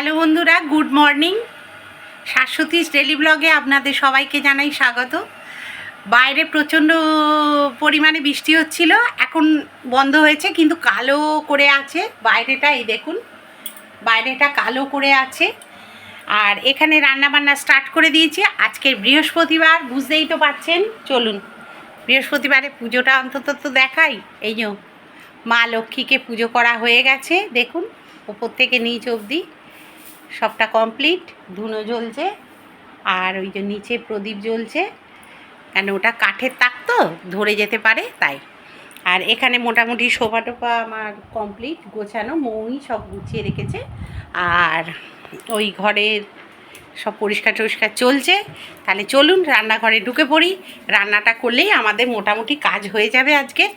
Hello বন্ধুরা, good morning. Shashwati daily ব্লগে আপনাদের সবাইকে জানাই স্বাগত। বাইরে প্রচণ্ড পরিমাণে বৃষ্টি হচ্ছিল, এখন বন্ধ হয়েছে, কিন্তু কালো করে আছে বাইরেটা, এই দেখুন। বাইরেটা কালো করে আছে। আর এখানে রান্না বান্না স্টার্ট করে দিয়েছি। আজকের বৃহস্পতিবার, বুঝতেই তো পারছেন চলুন, বৃহস্পতিবারে পুজোটা অন্তত তো দেখাই। এই যে মা লক্ষ্মীকে পুজো করা হয়ে গেছে, দেখুন, ওপর থেকে নিচ অবধি। সবটা কমপ্লিট, ধুনো জ্বলছে, আর ওই যে নিচে প্রদীপ জ্বলছে। কেন ওটা কাঠের তাক তো, ধরে যেতে পারে তাই। আর এখানে মোটামুটি সোফা টোফা আমার কমপ্লিট, গোছানো মৌই সব গুছিয়ে রেখেছে। আর ওই ঘরের সব পরিষ্কার টরিষ্কার চলছে। তাহলে চলুন, রান্নাঘরে ঢুকে পড়ি। রান্নাটা করলেই আমাদের মোটামুটি কাজ হয়ে যাবে আজকে।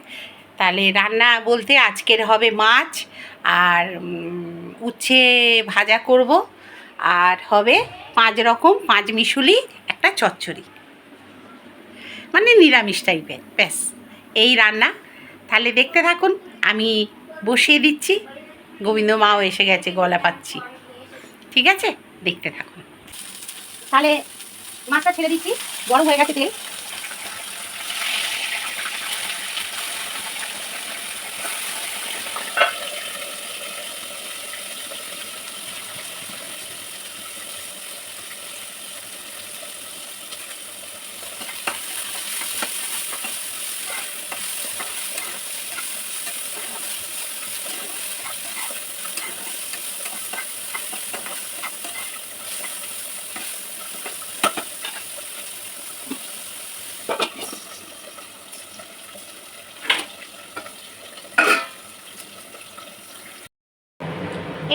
তাহলে রান্না বলতে আজকের হবে মাছ, আর উচ্ছে ভাজা করব। আর হবে পাঁচ রকম পাঁচ মিশুলি একটা চচ্চড়ি। মানে নিরামিষ টাইপের ব্যাস। এই রান্না। তাহলে দেখতে থাকুন, আমি বসিয়ে দিচ্ছি। গোবিন্দ মাও এসে গেছে, গলা পাচ্ছি ঠিক আছে? দেখতে থাকুন। তাহলে মাছটা ছেড়ে দিচ্ছি। গরম হয়ে গেছে তেল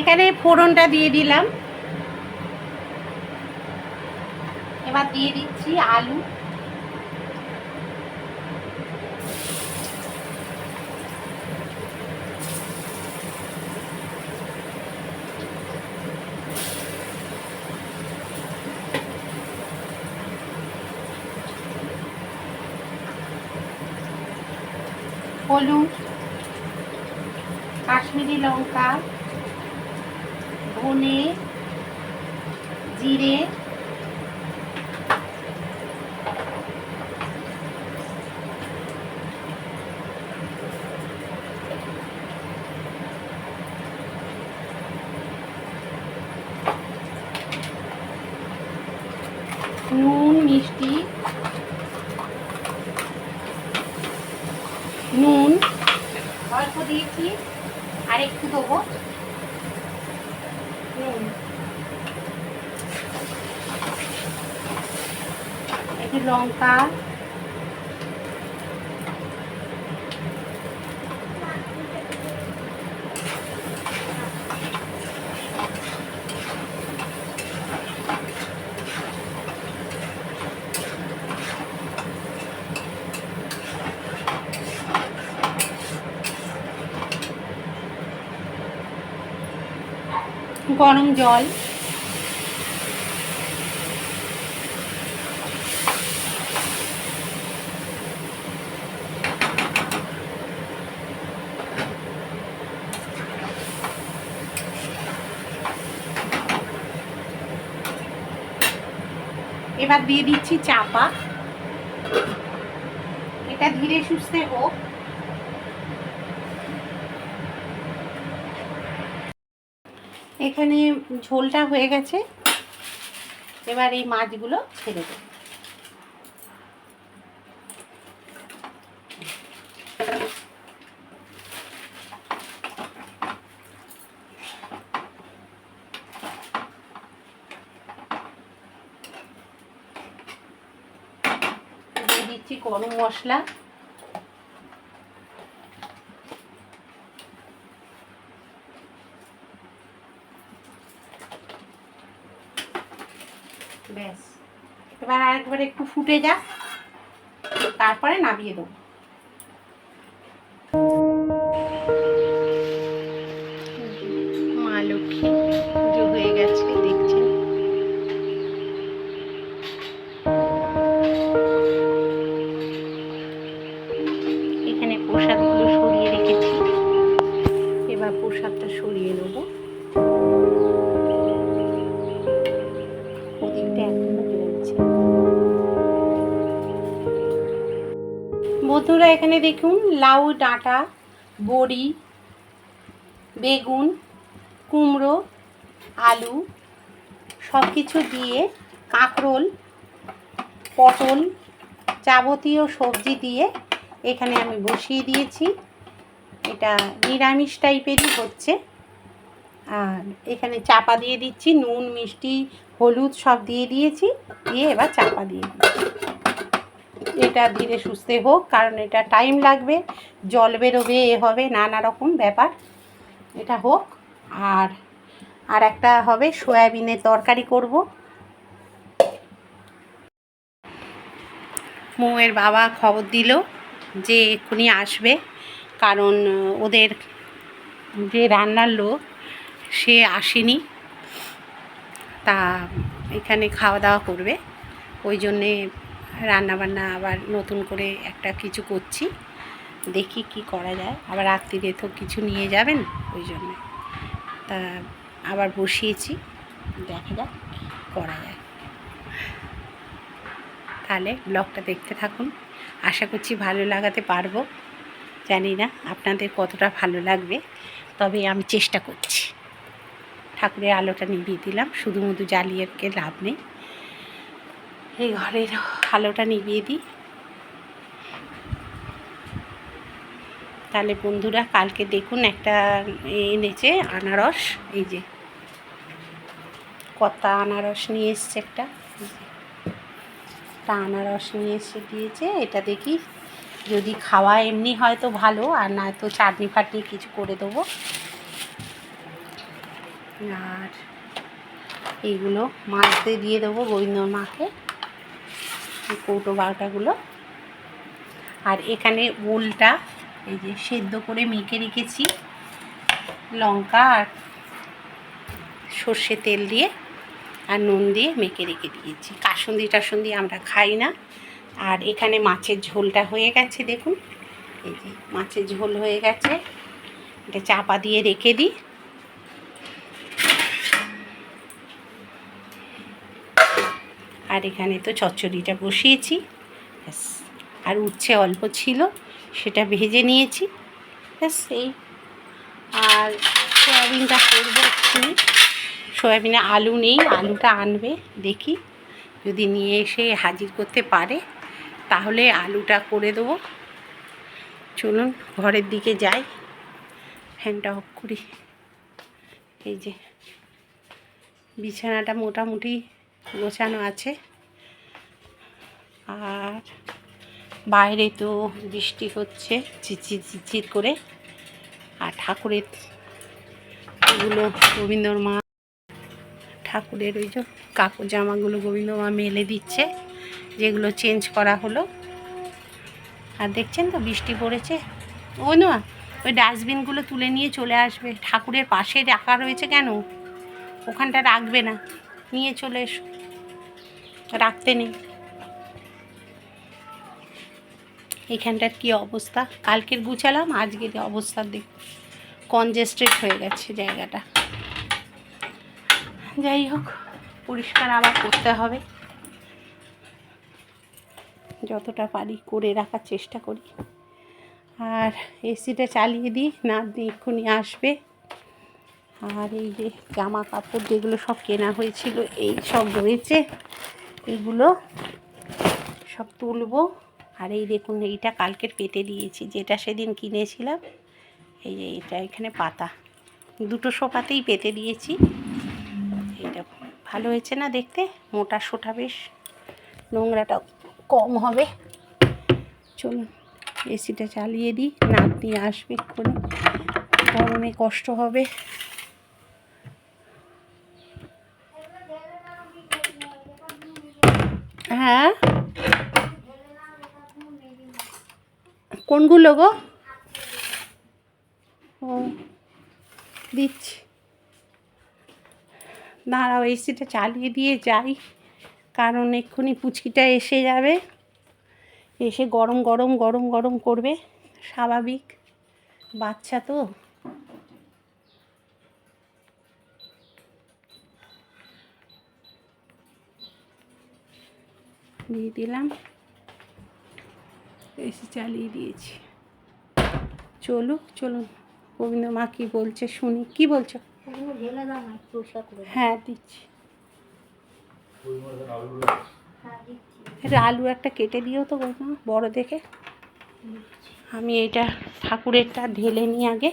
এখানে ফোড়নটা দিয়ে দিলাম। এবার দিয়ে দিচ্ছি আলু। হলুদ কাশ্মীরি লঙ্কা ধনে জিরে নুন মিষ্টি। নুন। অল্প দিয়েছি আর একটু দেবো। নুন। এটি লঙ্কা। গরম জল। এবার দিয়ে দিচ্ছি চাপা এটা ধীরে সুস্থে হোক। এখানে ঝোলটা হয়ে গেছে। এবার এই মাছগুলো ছেড়ে দেব। দিচ্ছি গরম মশলা ব্যাস এবার আরেকবার একটু ফুটে যাক। তারপরে নামিয়ে দেবো। এখানে দেখুন, লাউ, ডাঁটা, বড়ি, বেগুন, কুমড়ো, আলু সব কিছু দিয়ে কাঁকরোল, পটল যাবতীয় সবজি দিয়ে এখানে আমি বসিয়ে দিয়েছি। এটা নিরামিষ টাইপেরই হচ্ছে। আর এখানে চাপা দিয়ে দিচ্ছি, নুন, মিষ্টি, হলুদ সব দিয়ে দিয়েছি, দিয়ে এবার চাপা দিয়ে দিচ্ছি। এটা ধীরে সুস্থে হোক, কারণ এটা টাইম লাগবে, জল বেরোবে, এ হবে নানা রকম ব্যাপার। এটা হোক, আর আর একটা হবে সয়াবিনের তরকারি করব। মৌয়ের বাবা খবর দিল যে এক্ষুনি আসবে, কারণ ওদের যে রান্নার লোক, সে আসেনি। তা এখানে খাওয়া দাওয়া করবে, ওই জন্যে রান্নাবান্না আবার নতুন করে একটা কিছু করছি। দেখি কি করা যায়। আবার রাত্রিরে তো কিছু নিয়ে যাবেন ওই জন্যে। তা আবার বসিয়েছি। দেখা যাক করা যায়। তাহলে ব্লগটা দেখতে থাকুন। আশা করছি ভালো লাগাতে পারব। জানি না আপনাদের কতটা ভালো লাগবে। তবে আমি চেষ্টা করছি। ঠাকুরের আলোটা নিভিয়ে দিলাম। শুধু মধু জ্বালিয়ে লাভ নেই। এই ঘরের আলোটা নিভিয়ে দিই। তাহলে বন্ধুরা, কালকে দেখুন একটা এনেছে আনারস, এই যে কতা আনারস নিয়ে এসছে একটা। একটা আনারস নিয়ে এসে দিয়েছে। এটা দেখি যদি খাওয়া এমনি হয় তো ভালো, আর না তো চাটনি ফাটনি কিছু করে দেবো। আর এইগুলো মাছতে দিয়ে দেবো গোবিন্দর মাকে কৌটো বারোটাগুলো আর এখানে ওলটা এই যে সেদ্ধ করে মেখে রেখেছি। লঙ্কা আর সর্ষে তেল দিয়ে আর নুন দিয়ে মেখে রেখে দিয়েছি। কাসুন্দি টাসুন্দি আমরা খাই না। আর এখানে মাছের ঝোলটা হয়ে গেছে দেখুন। এই যে মাছের ঝোল হয়ে গেছে। এটা চাপা দিয়ে রেখে দিই। আর এখানে তো চচ্চড়িটা বসিয়েছি। ব্যাস। আর উচ্ছে অল্প ছিল, সেটা ভেজে নিয়েছি। ব্যাস, এই। আর সয়াবিনটা করব এক্ষুনি সয়াবিনে আলু নেই, আলুটা আনবে, দেখি। যদি নিয়ে এসে হাজির করতে পারে, তাহলে আলুটা করে দেবো। চলুন, ঘরের দিকে যাই। ফ্যানটা অফ করি। এই যে, বিছানাটা মোটামুটি গোছানো আছে। আর বাইরে তো বৃষ্টি হচ্ছে চিচির চিচির করে। আর ঠাকুরের এগুলো গোবিন্দর মা ঠাকুরের ওই যে কাপড় জামাগুলো গোবিন্দ মা মেলে দিচ্ছে, যেগুলো চেঞ্জ করা হলো। আর দেখছেন তো বৃষ্টি পড়েছে। ও না, ওই ডাস্টবিনগুলো তুলে নিয়ে চলে আসবে। ঠাকুরের পাশে রাখা রয়েছে কেন? ওখানটা রাখবে না। নিয়ে চলে এসো। রাখতে নেই। এখানটার কি অবস্থা? কালকের গুছালাম, আজকের অবস্থা দেখ কনজেস্টেড হয়ে গেছে জায়গাটা। যাই হোক, পরিষ্কার আবার করতে হবে। যতটা পারি করে রাখার চেষ্টা করি। আর এসিটা চালিয়ে দিই, না এক্ষুনি আসবে। আর এই যে জামা কাপড় যেগুলো সব কেনা হয়েছিল, এই সব রয়েছে। এগুলো সব তুলবো। আর এই দেখুন, এইটা কালকের পেতে দিয়েছি, যেটা সেদিন কিনেছিলাম। এই যে এটা এখানে পাতা। দুটো সোপাতেই পেতে দিয়েছি। এটা ভালো হয়েছে না দেখতে? মোটা সোটা বেশ। নোংরাটা কম হবে। চলুন, এসিটা চালিয়ে দিই। নাতনি আসবে এক্ষুনি। গরমে কষ্ট হবে। হ্যাঁ? কোনগুলো গো? ও, দিচ্ছি। দাঁড়াও এসিটা চালিয়ে দিয়ে যাই, কারণ এক্ষুনি পুচকিটা এসে যাবে। এসে গরম গরম গরম গরম করবে, স্বাভাবিক। বাচ্চা তো। দিয়ে দিলাম। এসে চালিয়ে দিয়েছি। চলুক চলুন গোবিন্দ মা কী বলছে শুনি। কি বলছো। হ্যাঁ দিচ্ছি। এটা আলু একটা কেটে দিও তো বলতো বড় দেখে। আমি এটা ঠাকুরেরটা ঢেলে নিই আগে।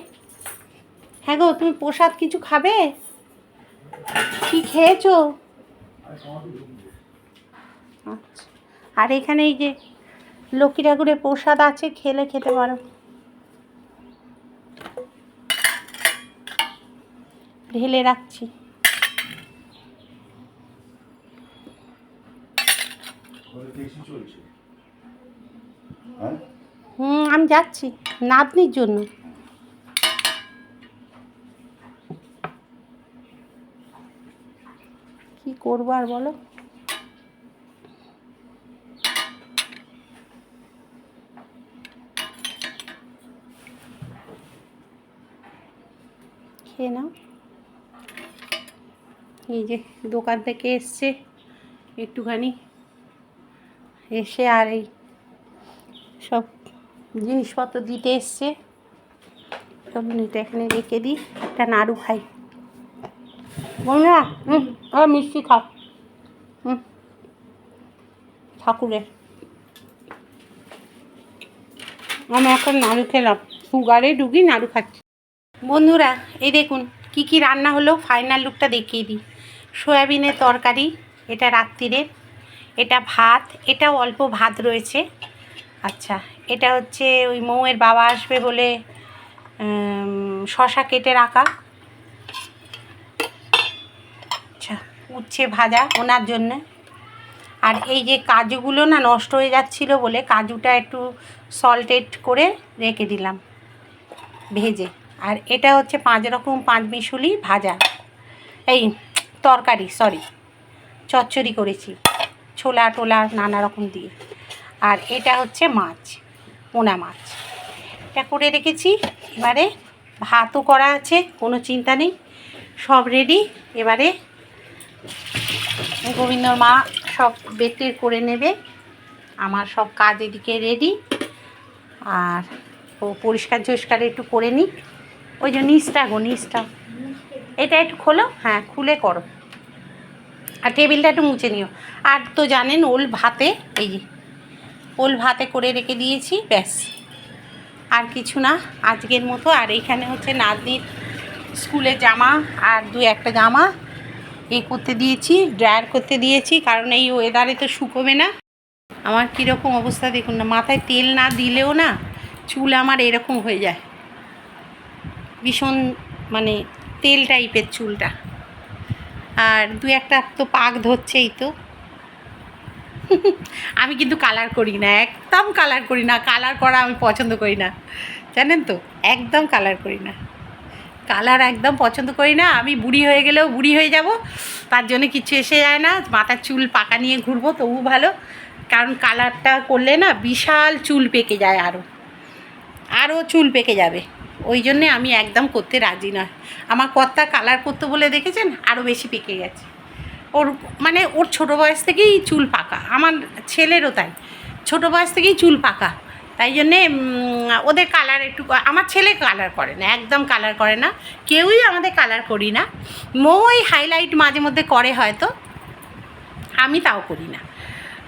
হ্যাঁ গো, তুমি প্রসাদ কিছু খাবে? কি খেয়েছো? আচ্ছা। আর এখানে এই যে লক্ষ্মী ঠাকুরের প্রসাদ আছে খেলে খেতে পারো। ঢেলে রাখছি। হুম আমি যাচ্ছি নাতনির জন্য। কি করব আর বলো খেয়ে নাও এই যে দোকান থেকে এসছে একটুখানি। এসে আর এই সব জিনিসপত্র দিতে এসছে। চলুন এটা এখানে রেখে দিই, একটা নাড়ু খাই। বন্ধুরা হুম ও মিষ্টি খাও হুম ঠাকুরের আমি এখন নাড়ু খেলাম, সুগারে ডুগি নাড়ু খাচ্ছি। বন্ধুরা, এই দেখুন, কি কি রান্না হলো ফাইনাল লুকটা দেখিয়ে দিই। সয়াবিনের তরকারি, এটা রাত্রিরের এটা ভাত, এটাও অল্প ভাত রয়েছে। আচ্ছা এটা হচ্ছে ওই মৌয়ের বাবা আসবে বলে শশা কেটে রাখা। আচ্ছা উচ্ছে ভাজা ওনার জন্য। আর এই যে কাজুগুলো না নষ্ট হয়ে যাচ্ছিল বলে কাজুটা একটু সল্টেড করে রেখে দিলাম ভেজে। আর এটা হচ্ছে পাঁচ রকম পাঁচ মিশুলি ভাজা। এই তরকারি সরি চচ্চড়ি করেছি, ছোলা টোলা নানা রকম দিয়ে। আর এটা হচ্ছে মাছ, পোনা মাছ। এটা করে রেখেছি, এবারে ভাতও করা আছে, কোনো চিন্তা নেই, সব রেডি এবারে গোবিন্দর মা সব বেটের করে নেবে, আমার সব কাজ এদিকে রেডি আর ও পরিষ্কার ঝরিষ্কার একটু করে নিই ওই যে নিচটা গো, নিচটা। এটা একটু খোলো হ্যাঁ খুলে করো। আর টেবিলটা একটু মুছে নিও। আর তো জানেন, ওল ভাতে, এই যে, ওল ভাতে করে রেখে দিয়েছি, ব্যাস। আর কিছু না, আজকের মতো। আর এইখানে হচ্ছে নাতনির স্কুলের জামা আর দু একটা জামা এ করতে দিয়েছি, ড্রায়ার করতে দিয়েছি, কারণ এই ওয়েদারে তো শুকোবে না। আমার কীরকম অবস্থা দেখুন না, মাথায় তেল না দিলেও না চুল আমার এরকম হয়ে যায়। ভীষণ মানে তেল টাইপের চুলটা। আর দু একটা তো পাক ধরছেই তো। আমি কিন্তু কালার করি না, একদম কালার করি না। কালার করা আমি পছন্দ করি না। জানেন তো? একদম কালার করি না। কালার একদম পছন্দ করি না। আমি বুড়ি হয়ে গেলেও বুড়ি হয়ে যাব। তার জন্য কিছু এসে যায় না। মাথার চুল পাকা নিয়ে ঘুরবো তবু ভালো। কারণ কালারটা করলে না বিশাল চুল পেকে যায় আরও আরও চুল পেকে যাবে। ওই জন্যে আমি একদম করতে রাজি নয় আমার কর্তা কালার করতে বলে দেখেছেন? আরও বেশি পেকে গেছে। ওর মানে ওর ছোটো বয়স থেকেই চুল পাকা। আমার ছেলেরও তাই। ছোটো বয়স থেকেই চুল পাকা। তাই জন্যে ওদের কালার একটু আমার ছেলে কালার করে না, একদম কালার করে না। কেউই আমাদের কালার করি না। মই হাইলাইট মাঝে মধ্যে করে হয়তো। আমি তাও করি না।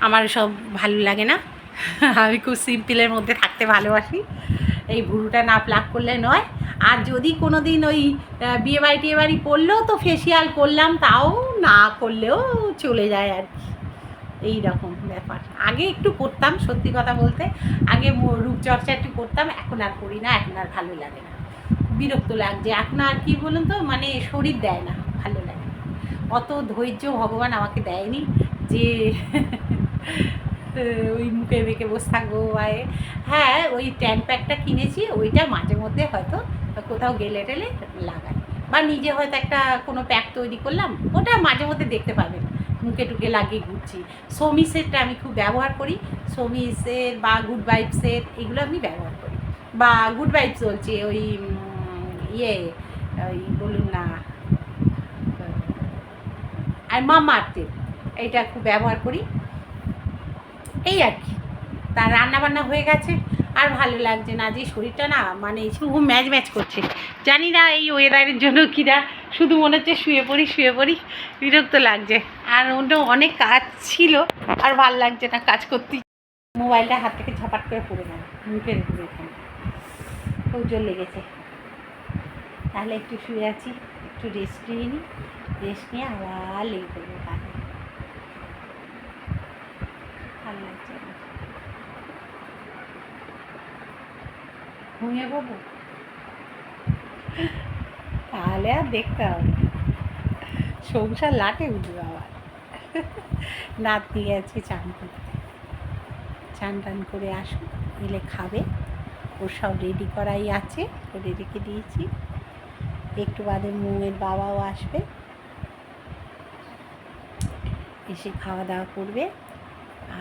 আমার সব ভালো লাগে না। আমি খুব সিম্পলের মধ্যে থাকতে ভালোবাসি। এই ভুরুটা না প্লাক করলে নয়। আর যদি কোনো দিন ওই বিয়ে বাড়ি টিয়ে বাড়ি পড়লেও তো ফেসিয়াল করলাম, তাও না করলেও চলে যায় আর কি। এই রকম ব্যাপার। আগে একটু করতাম, সত্যি কথা বলতে। আগে রূপচর্চা একটু করতাম, এখন আর করি না, এখন আর ভালো লাগে না। বিরক্ত লাগছে। এখন আর কি বলুন তো মানে শরীর দেয় না, ভালো লাগে না। অত ধৈর্য ভগবান আমাকে দেয়নি যে ওই মুখে মেখে বসে থাকব। হ্যাঁ ওই ট্যান প্যাকটা কিনেছি, ওইটা মাঝে মধ্যে হয়তো কোথাও গেলে টেলে লাগাই। বা নিজে হয়তো একটা কোনো প্যাক তৈরি করলাম, ওটা মাঝে মধ্যে দেখতে পাবেন মুখে টুকে লাগিয়ে ঘুরছি। সমিসেরটা আমি খুব ব্যবহার করি। সমিসের বা গুড ভাইবসের এগুলো আমি ব্যবহার করি। বা গুড ভাইবস বলছি, ওই ইয়ে ওই বলুন না আর মামা আর্থের এইটা খুব ব্যবহার করি। এই আর কি। তার রান্না বান্না হয়ে গেছে। আর ভালো লাগছে না যে শরীরটা না মানে শুধু ম্যাচ ম্যাচ করছে। জানি না এই ওয়েদারের জন্য কিনা শুধু মনে হচ্ছে শুয়ে পড়ি শুয়ে পড়ি, বিরক্ত লাগছে। আর অন্য অনেক কাজ ছিল, আর ভালো লাগছে না কাজ করতে। মোবাইলটা হাত থেকে ঝাপাট করে পড়ে গেল মুখের খুব জোর লেগেছে। তাহলে একটু শুয়ে আছি, একটু রেস্ট নিয়ে নিই রেস্ট নিয়ে আবার লেগে পড়ব ভালো লাগছে না ঘুমিয়ে পড়ব? তাহলে আর দেখতে হবে সংসার লাটে উঠবে আবার। নাতনি গেছে চান করতে। চান টান করে আসুক এলে খাবে। ওর সব রেডি করাই আছে করে রেখে দিয়েছি। একটু বাদে মোয়ের বাবাও আসবে। এসে খাওয়া দাওয়া করবে।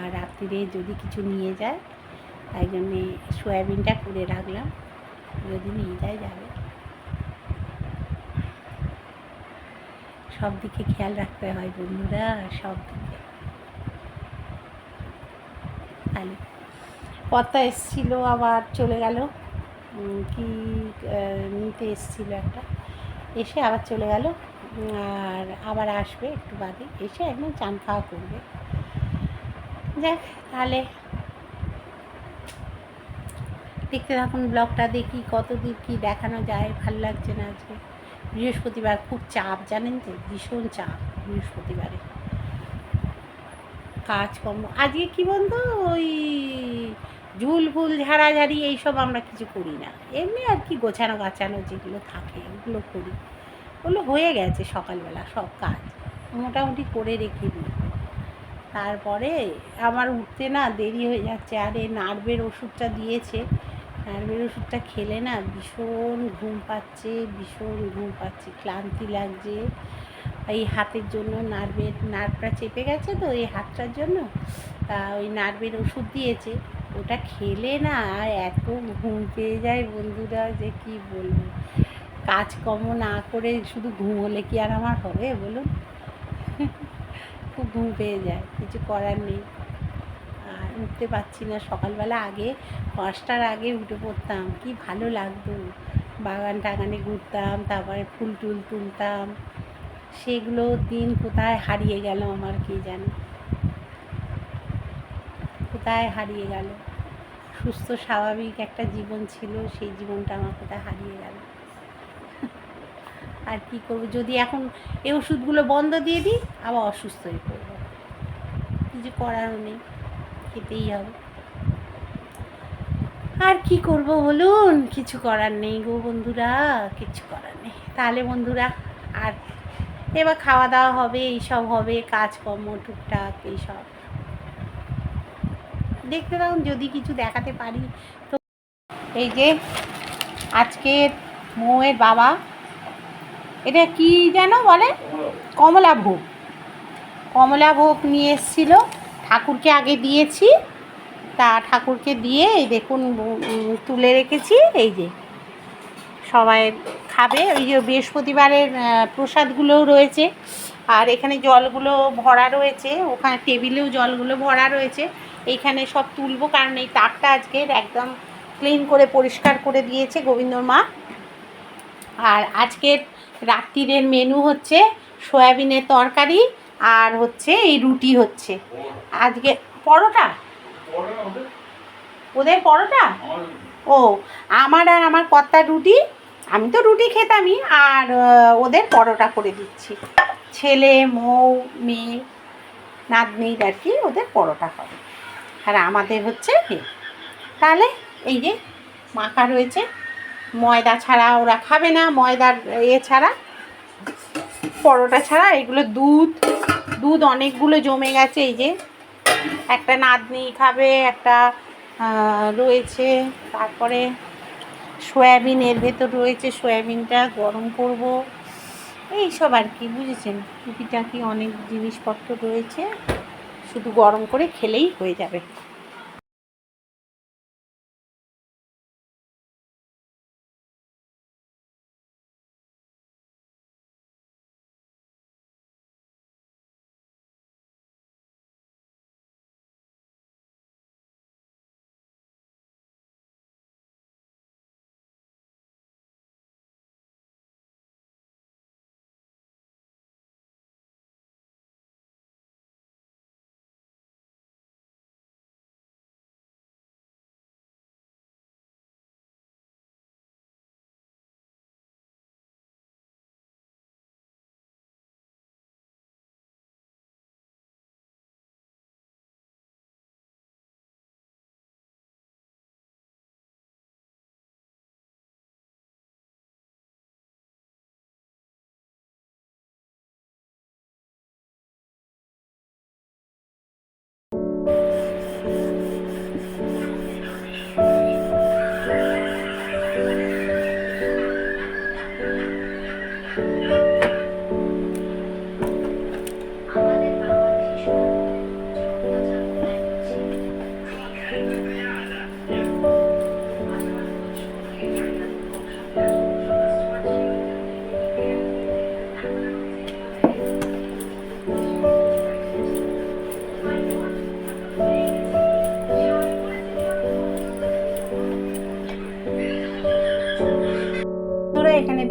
আর রাত্রিরে যদি কিছু নিয়ে যায় তাই জন্যে সয়াবিনটা করে রাখলাম। যদি নিয়ে যায় যাবে। সব দিকে খেয়াল রাখতে হয় বন্ধুরা সব দিকে তাহলে কর্তা এসছিল, আবার চলে গেল। কি নিতে এসছিল একটা। এসে আবার চলে গেল। আর আবার আসবে একটু বাদে। এসে একদম চান খাওয়া করবে। যাক, তাহলে দেখতে থাকুন ব্লগটা দেখি কত দূর কী দেখানো যায়, ভালো লাগছে না আজকে। বৃহস্পতিবার খুব চাপ, জানেন তো? ভীষণ চাপ বৃহস্পতিবারে। কাজকর্ম, আজকে কি বলতো? ওই ঝুল ফুল ঝাড়াঝাড়ি এইসব আমরা কিছু করি না। এমনি আর কি গোছানো গাছানো যেগুলো থাকে, ওগুলো করি। ওগুলো হয়ে গেছে সকালবেলা, সব কাজ। মোটামুটি করে রেখে দিই। তারপরে আমার উঠতে না দেরি হয়ে যাচ্ছে। আর এই নার্ভের ওষুধটা দিয়েছে। নার্ভের ওষুধটা খেলে না ভীষণ ঘুম পাচ্ছে, ভীষণ ঘুম পাচ্ছে, ক্লান্তি লাগছে। এই হাতের জন্য নার্ভের, নার্ভটা চেপে গেছে তো এই হাতটার জন্য, তা ওই নার্ভের ওষুধ দিয়েছে। ওটা খেলে না আর এত ঘুম পেয়ে যায় বন্ধুরা, যে কি বলব। কাজকর্ম না করে শুধু ঘুম হলে কি আর আমার হবে বলুন? খুব ঘুম পেয়ে যায়, কিছু করার নেই। উঠতে পারছি না। সকালবেলা আগে পাঁচটার আগে উঠে পড়তাম। কি ভালো লাগতো। বাগান টাগানে ঘুরতাম, তারপরে ফুল টুল তুলতাম। সেগুলো দিন কোথায় হারিয়ে গেল আমার কে জানে। কোথায় হারিয়ে গেল। সুস্থ, স্বাভাবিক একটা জীবন ছিল, সেই জীবনটা আমার কোথায় হারিয়ে গেল। আর কি করব? যদি এখন এই ওষুধগুলো বন্ধ দিয়ে দিই, আবার অসুস্থ হয়ে পড়ব। কিছু করারও নেই। খেতেই হবে। আর কি করব বলুন? কিছু করার নেই গো বন্ধুরা, কিছু করার নেই। তাহলে বন্ধুরা, আর এবার খাওয়া দাওয়া হবে, এইসব হবে, কাজকর্ম, টুকটাক, এইসব। দেখতে থাকুন, যদি কিছু দেখাতে পারি তো। এই যে, আজকের মৌয়ের বাবা, এটা কি যেন বলে? কমলা ভোগ কমলা ভোগ নিয়ে এসেছিল। ঠাকুরকে আগে দিয়েছি। তা ঠাকুরকে দিয়ে এই দেখুন তুলে রেখেছি। এই যে সবাই খাবে। ওই যে বৃহস্পতিবারের প্রসাদগুলোও রয়েছে। আর এখানে জলগুলো ভরা রয়েছে। ওখানে টেবিলেও জলগুলো ভরা রয়েছে। এইখানে সব তুলবো, কারণ এই তাকটা আজকের একদম ক্লিন করে, পরিষ্কার করে দিয়েছে গোবিন্দর মা। আর আজকের রাত্রিরের মেনু হচ্ছে সয়াবিনের তরকারি আর হচ্ছে এই রুটি হচ্ছে। আজকে পরোটা? ওদের পরোটা? ও, আমার আর আমার কর্তার রুটি, আমি তো রুটি খেতামই, আর ওদের পরোটা করে দিচ্ছি। ছেলে, মৌ, মেয়ে নাতনির আর কি ওদের পরোটা হবে আর আমাদের হচ্ছে। তাহলে এই যে মাখা রয়েছে, ময়দা ছাড়া ওরা খাবে না, ময়দার এ ছাড়া। পরোটা ছাড়া, এগুলো দুধ দুধ অনেকগুলো জমে গেছে, এই যে। একটা নাতনি খাবে, একটা রয়েছে, তারপরে সয়াবিন, এর ভেতর রয়েছে সয়াবিনটা, গরম করব। এই সব আর কি, বুঝেছেন? টুকিটাকি অনেক জিনিসপত্র রয়েছে, শুধু গরম করে খেলেই হয়ে যাবে।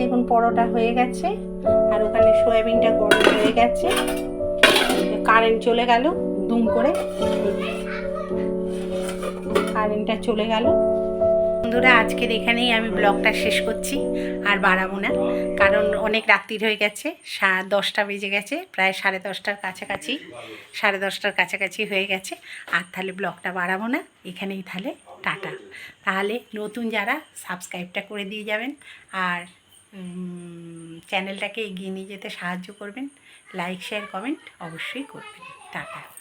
দেখুন পরোটা হয়ে গেছে, আর ওখানে সয়াবিনটা গরম হয়ে গেছে। কারেন্ট চলে গেল, দুম করে। কারেন্টটা চলে গেল। বন্ধুরা, আজকের এখানেই আমি ব্লগটা শেষ করছি, আর বাড়াবো না, কারণ অনেক রাত্রির হয়ে গেছে, সা দশটা বেজে গেছে, প্রায় সাড়ে দশটার কাছাকাছি, সাড়ে দশটার কাছাকাছি হয়ে গেছে, আর তাহলে ব্লগটা বাড়াবো না, এখানেই তাহলে টাটা। তাহলে নতুন যারা সাবস্ক্রাইবটা করে দিয়ে যাবেন, আর চ্যানেলটাকে এগিয়ে নিয়ে যেতে সাহায্য করবেন লাইক শেয়ার কমেন্ট অবশ্যই করবেন। টাটা।